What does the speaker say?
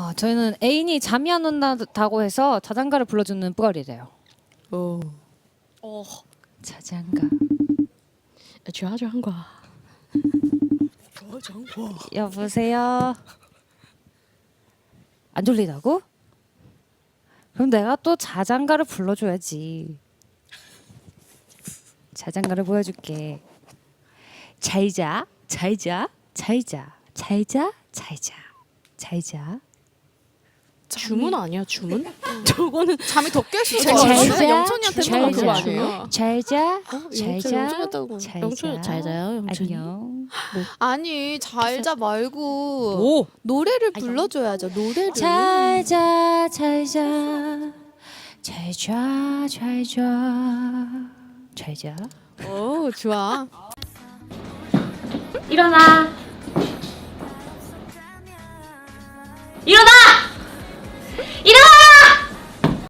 아, 저희는 애인이 잠이 안 온다고 해서 자장가를 불러주는 뿌가리래요. 오. 어, 자장가. 좌장과. 여보세요. 안 졸리다고? 그럼 내가 또 자장가를 불러줘야지. 자장가를 보여줄게. 잘자, 잘자, 잘자, 잘자, 잘자, 잘자. 주문 아니야 주문? 음. 저거는 잠이 더 깰 수가 잘 없어. 자. 영천이한테는 그거 아니에요? 잘자 잘자 영천이 잘 자요 영천이. 안녕 네. 아니 잘자 말고 오 노래를 불러줘야죠 노래를. 잘자 잘자 잘자 잘자 잘자 오 좋아. 일어나. 일어나!